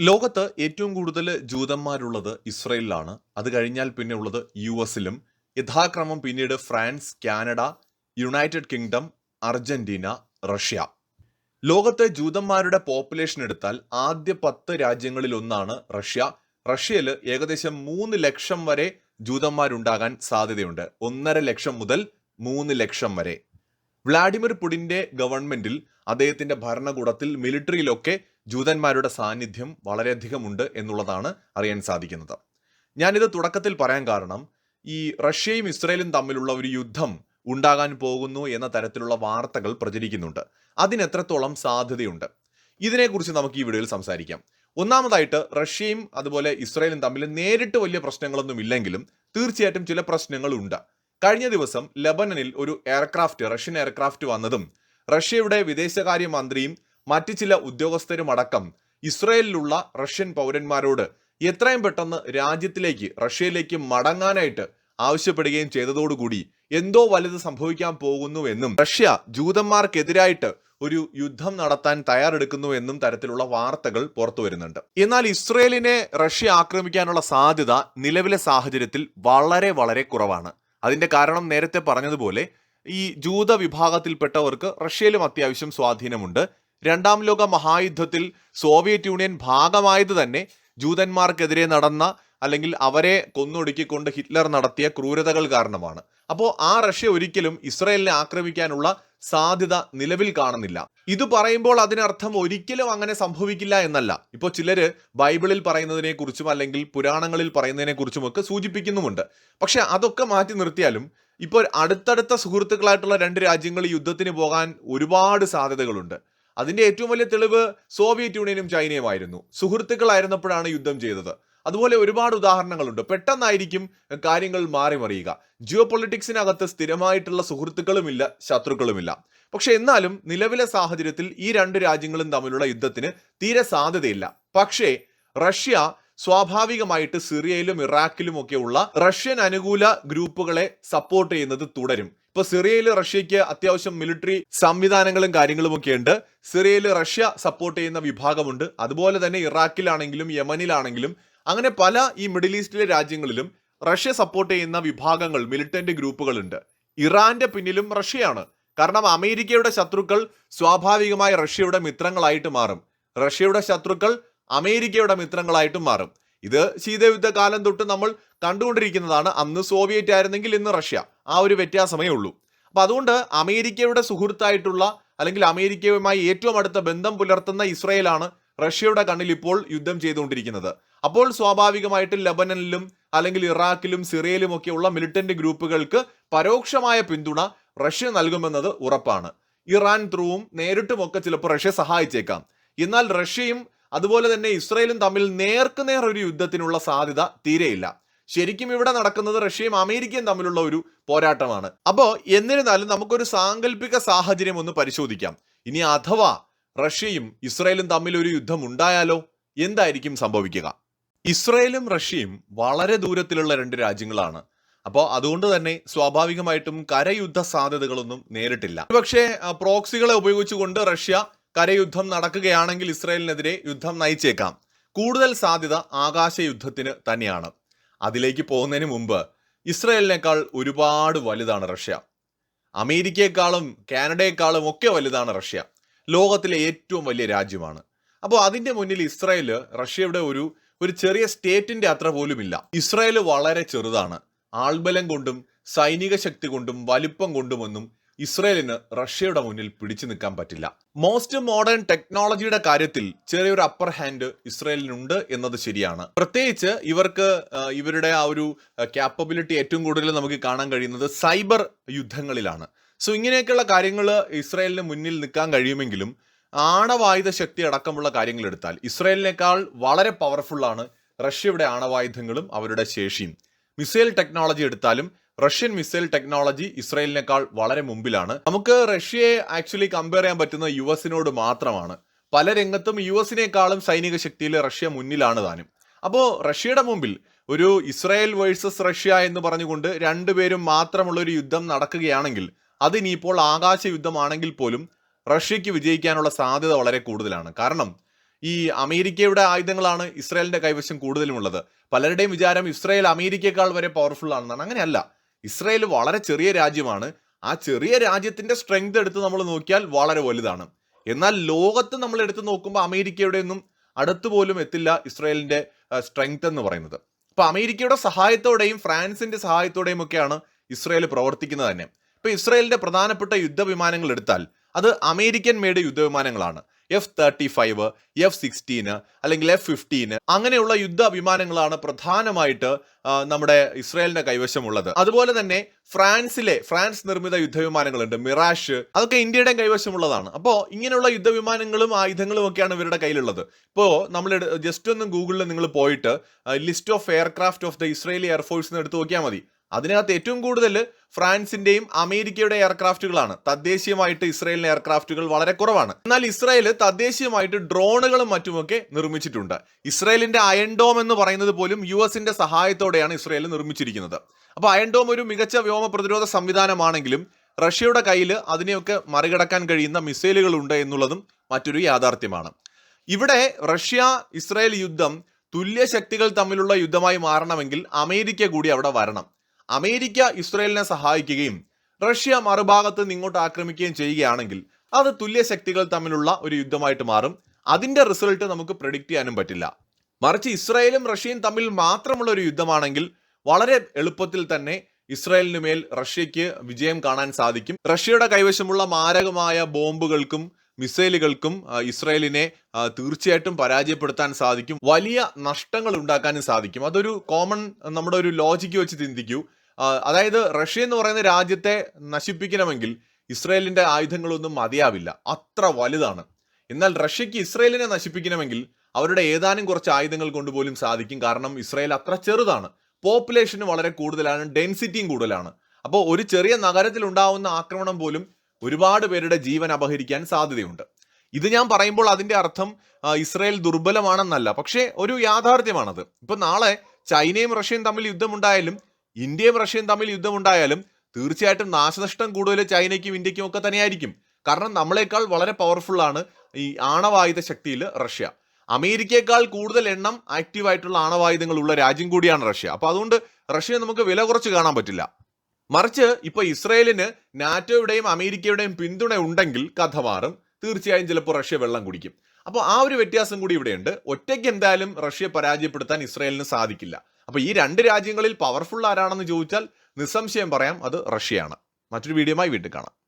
ലോകത്ത് ഏറ്റവും കൂടുതൽ ജൂതന്മാരുള്ളത് ഇസ്രയേലിലാണ്. അത് കഴിഞ്ഞാൽ പിന്നെ ഉള്ളത് യു എസിലും. യഥാക്രമം പിന്നീട് France Canada United Kingdom Argentina Russia. ലോകത്തെ ജൂതന്മാരുടെ പോപ്പുലേഷൻ എടുത്താൽ ആദ്യ പത്ത് രാജ്യങ്ങളിൽ ഒന്നാണ് റഷ്യ. റഷ്യയിൽ ഏകദേശം മൂന്ന് ലക്ഷം വരെ ജൂതന്മാരുണ്ടാകാൻ സാധ്യതയുണ്ട്. ഒന്നര ലക്ഷം മുതൽ മൂന്ന് ലക്ഷം വരെ. വ്ളാഡിമിർ പുടിന്റെ ഗവൺമെന്റിൽ അദ്ദേഹത്തിന്റെ ഭരണകൂടത്തിൽ മിലിറ്ററിയിലൊക്കെ ജൂതന്മാരുടെ സാന്നിധ്യം വളരെയധികം ഉണ്ട് എന്നുള്ളതാണ് അറിയാൻ സാധിക്കുന്നത്. ഞാനിത് തുടക്കത്തിൽ പറയാൻ കാരണം ഈ റഷ്യയും ഇസ്രയേലും തമ്മിലുള്ള ഒരു യുദ്ധം ഉണ്ടാകാൻ പോകുന്നു എന്ന തരത്തിലുള്ള വാർത്തകൾ പ്രചരിക്കുന്നുണ്ട്. അതിന് എത്രത്തോളം സാധ്യതയുണ്ട്? ഇതിനെക്കുറിച്ച് നമുക്ക് ഈ വീഡിയോയിൽ സംസാരിക്കാം. ഒന്നാമതായിട്ട് റഷ്യയും അതുപോലെ ഇസ്രയേലും തമ്മിൽ നേരിട്ട് വലിയ പ്രശ്നങ്ങളൊന്നും ഇല്ലെങ്കിലും തീർച്ചയായിട്ടും ചില പ്രശ്നങ്ങളുണ്ട്. കഴിഞ്ഞ ദിവസം ലബനനിൽ ഒരു എയർക്രാഫ്റ്റ് റഷ്യൻ എയർക്രാഫ്റ്റ് വന്നതും റഷ്യയുടെ വിദേശകാര്യ മന്ത്രിയും മറ്റ് ചില ഉദ്യോഗസ്ഥരുമടക്കം ഇസ്രയേലിലുള്ള റഷ്യൻ പൗരന്മാരോട് എത്രയും പെട്ടെന്ന് രാജ്യത്തിലേക്ക് റഷ്യയിലേക്ക് മടങ്ങാനായിട്ട് ആവശ്യപ്പെടുകയും ചെയ്തതോടുകൂടി എന്തോ വലുത് സംഭവിക്കാൻ പോകുന്നുവെന്നും റഷ്യ ജൂതന്മാർക്കെതിരായിട്ട് ഒരു യുദ്ധം നടത്താൻ തയ്യാറെടുക്കുന്നു എന്നും തരത്തിലുള്ള വാർത്തകൾ പുറത്തു വരുന്നുണ്ട്. എന്നാൽ ഇസ്രയേലിനെ റഷ്യ ആക്രമിക്കാനുള്ള സാധ്യത നിലവിലെ സാഹചര്യത്തിൽ വളരെ വളരെ കുറവാണ്. അതിന്റെ കാരണം നേരത്തെ പറഞ്ഞതുപോലെ ഈ ജൂത വിഭാഗത്തിൽപ്പെട്ടവർക്ക് റഷ്യയിലും അത്യാവശ്യം സ്വാധീനമുണ്ട്. രണ്ടാം ലോക മഹായുദ്ധത്തിൽ സോവിയറ്റ് യൂണിയൻ ഭാഗമായത് തന്നെ ജൂതന്മാർക്കെതിരെ നടന്ന അല്ലെങ്കിൽ അവരെ കൊന്നൊടുക്കിക്കൊണ്ട് ഹിറ്റ്ലർ നടത്തിയ ക്രൂരതകൾ കാരണമാണ്. അപ്പോൾ ആ റഷ്യ ഒരിക്കലും ഇസ്രയേലിനെ ആക്രമിക്കാനുള്ള സാധ്യത നിലവിൽ കാണുന്നില്ല. ഇത് പറയുമ്പോൾ അതിനർത്ഥം ഒരിക്കലും അങ്ങനെ സംഭവിക്കില്ല എന്നല്ല. ഇപ്പോൾ ചിലര് ബൈബിളിൽ പറയുന്നതിനെ കുറിച്ചും അല്ലെങ്കിൽ പുരാണങ്ങളിൽ പറയുന്നതിനെ കുറിച്ചും ഒക്കെ സൂചിപ്പിക്കുന്നുമുണ്ട്. പക്ഷെ അതൊക്കെ മാറ്റി നിർത്തിയാലും ഇപ്പോൾ അടുത്തടുത്ത സുഹൃത്തുക്കളായിട്ടുള്ള രണ്ട് രാജ്യങ്ങൾ യുദ്ധത്തിന് പോകാൻ ഒരുപാട് സാധ്യതകളുണ്ട്. അതിന്റെ ഏറ്റവും വലിയ തെളിവ് സോവിയറ്റ് യൂണിയനും ചൈനയുമായിരുന്നു. സുഹൃത്തുക്കളായിരുന്നപ്പോഴാണ് യുദ്ധം ചെയ്തത്. അതുപോലെ ഒരുപാട് ഉദാഹരണങ്ങളുണ്ട്. പെട്ടെന്നായിരിക്കും കാര്യങ്ങൾ മാറി മറിയുക ജിയോ പൊളിറ്റിക്സിനകത്ത് സ്ഥിരമായിട്ടുള്ള സുഹൃത്തുക്കളുമില്ല ശത്രുക്കളുമില്ല. പക്ഷെ എന്നാലും നിലവിലെ സാഹചര്യത്തിൽ ഈ രണ്ട് രാജ്യങ്ങളും തമ്മിലുള്ള യുദ്ധത്തിന് തീരെ സാധ്യതയില്ല. പക്ഷേ റഷ്യ സ്വാഭാവികമായിട്ട് സിറിയയിലും ഇറാഖിലും ഒക്കെയുള്ള റഷ്യൻ അനുകൂല ഗ്രൂപ്പുകളെ സപ്പോർട്ട് ചെയ്യുന്നത് തുടരും. ഇപ്പൊ സിറിയയിൽ റഷ്യക്ക് അത്യാവശ്യം മിലിറ്ററി സംവിധാനങ്ങളും കാര്യങ്ങളും ഒക്കെ ഉണ്ട്. സിറിയയിൽ റഷ്യ സപ്പോർട്ട് ചെയ്യുന്ന വിഭാഗമുണ്ട്. അതുപോലെ തന്നെ ഇറാഖിലാണെങ്കിലും യമനിലാണെങ്കിലും അങ്ങനെ പല ഈ മിഡിൽ ഈസ്റ്റിലെ രാജ്യങ്ങളിലും റഷ്യ സപ്പോർട്ട് ചെയ്യുന്ന വിഭാഗങ്ങൾ മിലിറ്റന്റ് ഗ്രൂപ്പുകളുണ്ട്. ഇറാന്റെ പിന്നിലും റഷ്യയാണ്. കാരണം അമേരിക്കയുടെ ശത്രുക്കൾ സ്വാഭാവികമായി റഷ്യയുടെ മിത്രങ്ങളായിട്ട് മാറും. റഷ്യയുടെ ശത്രുക്കൾ അമേരിക്കയുടെ മിത്രങ്ങളായിട്ടും മാറും. ഇത് ശീതയുദ്ധ കാലം തൊട്ട് നമ്മൾ കണ്ടുകൊണ്ടിരിക്കുന്നതാണ്. അന്ന് സോവിയറ്റ് ആയിരുന്നെങ്കിൽ ഇന്ന് റഷ്യ. ആ ഒരു വ്യത്യാസമേ ഉള്ളൂ. അപ്പൊ അതുകൊണ്ട് അമേരിക്കയുടെ സുഹൃത്തായിട്ടുള്ള അല്ലെങ്കിൽ അമേരിക്കയുമായി ഏറ്റവും അടുത്ത ബന്ധം പുലർത്തുന്ന ഇസ്രയേലാണ് റഷ്യയുടെ കണ്ണിൽ ഇപ്പോൾ യുദ്ധം ചെയ്തുകൊണ്ടിരിക്കുന്നത്. അപ്പോൾ സ്വാഭാവികമായിട്ട് ലബനനിലും അല്ലെങ്കിൽ ഇറാഖിലും സിറിയയിലും ഒക്കെയുള്ള മിലിറ്റന്റ് ഗ്രൂപ്പുകൾക്ക് പരോക്ഷമായ പിന്തുണ റഷ്യ നൽകുമെന്നത് ഉറപ്പാണ്. ഇറാൻ ത്രൂവും നേരിട്ടുമൊക്കെ ചിലപ്പോൾ റഷ്യ സഹായിച്ചേക്കാം. എന്നാൽ റഷ്യയും അതുപോലെ തന്നെ ഇസ്രയേലും തമ്മിൽ നേർക്കുനേർ ഒരു യുദ്ധത്തിനുള്ള സാധ്യത തീരെയില്ല. ശരിക്കും ഇവിടെ നടക്കുന്നത് റഷ്യയും അമേരിക്കയും തമ്മിലുള്ള ഒരു പോരാട്ടമാണ്. അപ്പോൾ എന്നിരുന്നാലും നമുക്കൊരു സാങ്കല്പിക സാഹചര്യം ഒന്ന് പരിശോധിക്കാം. ഇനി അഥവാ റഷ്യയും ഇസ്രയേലും തമ്മിൽ ഒരു യുദ്ധം ഉണ്ടായാലോ? എന്തായിരിക്കും സംഭവിക്കുക? ഇസ്രയേലും റഷ്യയും വളരെ ദൂരത്തിലുള്ള രണ്ട് രാജ്യങ്ങളാണ്. അപ്പോൾ അതുകൊണ്ട് തന്നെ സ്വാഭാവികമായിട്ടും കരയുദ്ധ സാധ്യതകളൊന്നും നേരിട്ടില്ല. പക്ഷേ പ്രോക്സികളെ ഉപയോഗിച്ചുകൊണ്ട് റഷ്യ കരയുദ്ധം നടക്കുകയാണെങ്കിൽ ഇസ്രയേലിനെതിരെ യുദ്ധം നയിച്ചേക്കാം. കൂടുതൽ സാധ്യത ആകാശ യുദ്ധത്തിന് തന്നെയാണ്. അതിലേക്ക് പോകുന്നതിന് മുമ്പ് ഇസ്രയേലിനേക്കാൾ ഒരുപാട് വലുതാണ് റഷ്യ. അമേരിക്കയെക്കാളും കാനഡയെക്കാളും ഒക്കെ വലുതാണ് റഷ്യ. ലോകത്തിലെ ഏറ്റവും വലിയ രാജ്യമാണ്. അപ്പോൾ അതിന്റെ മുന്നിൽ ഇസ്രായേൽ റഷ്യയുടെ ഒരു ഒരു ചെറിയ സ്റ്റേറ്റിന്റെ അത്ര പോലുമില്ല. ഇസ്രായേൽ വളരെ ചെറുതാണ്. ആൾബലം കൊണ്ടും സൈനിക ശക്തി കൊണ്ടും വലിപ്പം കൊണ്ടുമൊന്നും ഇസ്രയേലിന് റഷ്യയുടെ മുന്നിൽ പിടിച്ചു നിൽക്കാൻ പറ്റില്ല. മോസ്റ്റ് മോഡേൺ ടെക്നോളജിയുടെ കാര്യത്തിൽ ചെറിയൊരു അപ്പർ ഹാൻഡ് ഇസ്രയേലിനുണ്ട് എന്നത് ശരിയാണ്. പ്രത്യേകിച്ച് ഇവർക്ക് ഇവരുടെ ആ ഒരു ക്യാപ്പബിലിറ്റി ഏറ്റവും കൂടുതൽ നമുക്ക് കാണാൻ കഴിയുന്നത് സൈബർ യുദ്ധങ്ങളിലാണ്. സോ ഇങ്ങനെയൊക്കെയുള്ള കാര്യങ്ങൾ ഇസ്രയേലിന് മുന്നിൽ നിൽക്കാൻ കഴിയുമെങ്കിലും ആണവായുധ ശക്തി അടക്കമുള്ള കാര്യങ്ങൾ എടുത്താൽ ഇസ്രയേലിനേക്കാൾ വളരെ പവർഫുള്ളാണ് റഷ്യയുടെ ആണവായുധങ്ങളും അവരുടെ ശേഷിയും. മിസൈൽ ടെക്നോളജി എടുത്താലും റഷ്യൻ മിസൈൽ ടെക്നോളജി ഇസ്രയേലിനേക്കാൾ വളരെ മുമ്പിലാണ്. നമുക്ക് റഷ്യയെ ആക്ച്വലി കമ്പയർ ചെയ്യാൻ പറ്റുന്ന യു എസിനോട് മാത്രമാണ്. പല രംഗത്തും യു എസിനേക്കാളും സൈനിക ശക്തിയിൽ റഷ്യ മുന്നിലാണ് താനും. അപ്പോൾ റഷ്യയുടെ മുമ്പിൽ ഒരു ഇസ്രായേൽ വേഴ്സസ് റഷ്യ എന്ന് പറഞ്ഞുകൊണ്ട് രണ്ടുപേരും മാത്രമുള്ള ഒരു യുദ്ധം നടക്കുകയാണെങ്കിൽ അതിനിപ്പോൾ ആകാശ യുദ്ധമാണെങ്കിൽ പോലും റഷ്യക്ക് വിജയിക്കാനുള്ള സാധ്യത വളരെ കൂടുതലാണ്. കാരണം ഈ അമേരിക്കയുടെ ആയുധങ്ങളാണ് ഇസ്രായേലിന്റെ കൈവശം കൂടുതലുമുള്ളത്. പലരുടെയും വിചാരം ഇസ്രായേൽ അമേരിക്കയെക്കാൾ വരെ പവർഫുൾ ആണെന്നാണ്. അങ്ങനെയല്ല. ഇസ്രായേൽ വളരെ ചെറിയ രാജ്യമാണ്. ആ ചെറിയ രാജ്യത്തിന്റെ സ്ട്രെങ്ത് എടുത്ത് നമ്മൾ നോക്കിയാൽ വളരെ വലുതാണ്. എന്നാൽ ലോകത്ത് നമ്മൾ എടുത്ത് നോക്കുമ്പോൾ അമേരിക്കയുടെ ഒന്നും അടുത്ത് പോലും എത്തില്ല ഇസ്രയേലിന്റെ സ്ട്രെങ്ത് എന്ന് പറയുന്നത്. അപ്പൊ അമേരിക്കയുടെ സഹായത്തോടെയും ഫ്രാൻസിന്റെ സഹായത്തോടെയും ഒക്കെയാണ് ഇസ്രയേൽ പ്രവർത്തിക്കുന്നത് തന്നെ. ഇപ്പൊ ഇസ്രയേലിന്റെ പ്രധാനപ്പെട്ട യുദ്ധവിമാനങ്ങൾ എടുത്താൽ അത് American made യുദ്ധവിമാനങ്ങളാണ്. F thirty five F sixteen അല്ലെങ്കിൽ എഫ് ഫിഫ്റ്റീന് അങ്ങനെയുള്ള യുദ്ധ വിമാനങ്ങളാണ് പ്രധാനമായിട്ട് നമ്മുടെ ഇസ്രായേലിന്റെ കൈവശമുള്ളത്. അതുപോലെ തന്നെ ഫ്രാൻസിലെ ഫ്രാൻസ് നിർമ്മിത യുദ്ധവിമാനങ്ങളുണ്ട് മിറാഷ് അതൊക്കെ ഇന്ത്യയുടെ കൈവശമുള്ളതാണ്. അപ്പോൾ ഇങ്ങനെയുള്ള യുദ്ധവിമാനങ്ങളും ആയുധങ്ങളും ഒക്കെയാണ് ഇവരുടെ കയ്യിലുള്ളത്. ഇപ്പോൾ നമ്മൾ ജസ്റ്റ് ഒന്ന് ഗൂഗിളിൽ നിങ്ങൾ പോയിട്ട് list of aircraft of the Israeli air force എടുത്ത് നോക്കിയാൽ മതി. അതിനകത്ത് ഏറ്റവും കൂടുതൽ ഫ്രാൻസിന്റെയും അമേരിക്കയുടെ എയർക്രാഫ്റ്റുകളാണ്. തദ്ദേശീയമായിട്ട് ഇസ്രായേലിന് എയർക്രാഫ്റ്റുകൾ വളരെ കുറവാണ്. എന്നാൽ ഇസ്രായേൽ തദ്ദേശീയമായിട്ട് ഡ്രോണുകളും മറ്റുമൊക്കെ നിർമ്മിച്ചിട്ടുണ്ട്. ഇസ്രായേലിന്റെ അയൺഡോം എന്ന് പറയുന്നത് പോലും യു എസിന്റെ സഹായത്തോടെയാണ് ഇസ്രായേൽ നിർമ്മിച്ചിരിക്കുന്നത്. അപ്പോൾ അയൺഡോം ഒരു മികച്ച വ്യോമ പ്രതിരോധ സംവിധാനമാണെങ്കിലും റഷ്യയുടെ കയ്യിൽ അതിനെയൊക്കെ മറികടക്കാൻ കഴിയുന്ന മിസൈലുകൾ ഉണ്ട് എന്നുള്ളതും മറ്റൊരു യാഥാർത്ഥ്യമാണ്. ഇവിടെ റഷ്യ ഇസ്രായേൽ യുദ്ധം തുല്യ ശക്തികൾ തമ്മിലുള്ള യുദ്ധമായി മാറണമെങ്കിൽ അമേരിക്ക കൂടി അവിടെ വരണം. അമേരിക്ക ഇസ്രയേലിനെ സഹായിക്കുകയും റഷ്യ മറുഭാഗത്ത് നിങ്ങോട്ട് ആക്രമിക്കുകയും ചെയ്യുകയാണെങ്കിൽ അത് തുല്യ ശക്തികൾ തമ്മിലുള്ള ഒരു യുദ്ധമായിട്ട് മാറും. അതിന്റെ റിസൾട്ട് നമുക്ക് പ്രെഡിക്റ്റ് ചെയ്യാനും പറ്റില്ല. മറിച്ച് ഇസ്രായേലും റഷ്യയും തമ്മിൽ മാത്രമുള്ള ഒരു യുദ്ധമാണെങ്കിൽ വളരെ എളുപ്പത്തിൽ തന്നെ ഇസ്രായേലിന് മേൽ റഷ്യയ്ക്ക് വിജയം കാണാൻ സാധിക്കും. റഷ്യയുടെ കൈവശമുള്ള മാരകമായ ബോംബുകൾക്കും മിസൈലുകൾക്കും ഇസ്രായേലിനെ തീർച്ചയായിട്ടും പരാജയപ്പെടുത്താൻ സാധിക്കും. വലിയ നഷ്ടങ്ങൾ ഉണ്ടാക്കാനും സാധിക്കും. അതൊരു കോമൺ നമ്മുടെ ഒരു ലോജിക്ക് വെച്ച് ചിന്തിക്കൂ. അതായത് റഷ്യ എന്ന് പറയുന്ന രാജ്യത്തെ നശിപ്പിക്കണമെങ്കിൽ ഇസ്രായേലിന്റെ ആയുധങ്ങളൊന്നും മതിയാവില്ല. അത്ര വലുതാണ്. എന്നാൽ റഷ്യക്ക് ഇസ്രയേലിനെ നശിപ്പിക്കണമെങ്കിൽ അവരുടെ ഏതാനും കുറച്ച് ആയുധങ്ങൾ കൊണ്ടുപോലും സാധിക്കും. കാരണം ഇസ്രയേൽ അത്ര ചെറുതാണ്. പോപ്പുലേഷനും വളരെ കൂടുതലാണ്. ഡെൻസിറ്റിയും കൂടുതലാണ്. അപ്പോൾ ഒരു ചെറിയ നഗരത്തിൽ ഉണ്ടാവുന്ന ആക്രമണം പോലും ഒരുപാട് പേരുടെ ജീവൻ അപഹരിക്കാൻ സാധ്യതയുണ്ട്. ഇത് ഞാൻ പറയുമ്പോൾ അതിന്റെ അർത്ഥം ഇസ്രായേൽ ദുർബലമാണെന്നല്ല. പക്ഷേ ഒരു യാഥാർത്ഥ്യമാണത്. ഇപ്പൊ നാളെ ചൈനയും റഷ്യയും തമ്മിൽ യുദ്ധമുണ്ടായാലും ഇന്ത്യയും റഷ്യയും തമ്മിൽ യുദ്ധമുണ്ടായാലും തീർച്ചയായിട്ടും നാശനഷ്ടം കൂടുതൽ ചൈനയ്ക്കും ഇന്ത്യക്കും ഒക്കെ തന്നെയായിരിക്കും. കാരണം നമ്മളെക്കാൾ വളരെ പവർഫുള്ളാണ് ഈ ആണവായുധ ശക്തിയിൽ റഷ്യ. അമേരിക്കയെക്കാൾ കൂടുതൽ എണ്ണം ആക്റ്റീവ് ആയിട്ടുള്ള ആണവായുധങ്ങൾ ഉള്ള രാജ്യം കൂടിയാണ് റഷ്യ. അപ്പോൾ അതുകൊണ്ട് റഷ്യയെ നമുക്ക് വില കുറച്ച് കാണാൻ പറ്റില്ല. മറിച്ച് ഇപ്പോൾ ഇസ്രയേലിന് നാറ്റോയുടെയും അമേരിക്കയുടെയും പിന്തുണ ഉണ്ടെങ്കിൽ കഥ മാറും. തീർച്ചയായും ചിലപ്പോൾ റഷ്യ വെള്ളം കുടിക്കും. അപ്പോൾ ആ ഒരു വ്യത്യാസം കൂടി ഇവിടെയുണ്ട്. ഒറ്റയ്ക്ക് എന്തായാലും റഷ്യയെ പരാജയപ്പെടുത്താൻ ഇസ്രയേലിന് സാധിക്കില്ല. അപ്പൊ ഈ രണ്ട് രാജ്യങ്ങളിൽ പവർഫുൾ ആരാണെന്ന് ചോദിച്ചാൽ നിസ്സംശയം പറയാം അത് റഷ്യയാണ്. മറ്റൊരു വീഡിയോയുമായി വീണ്ടും കാണാം.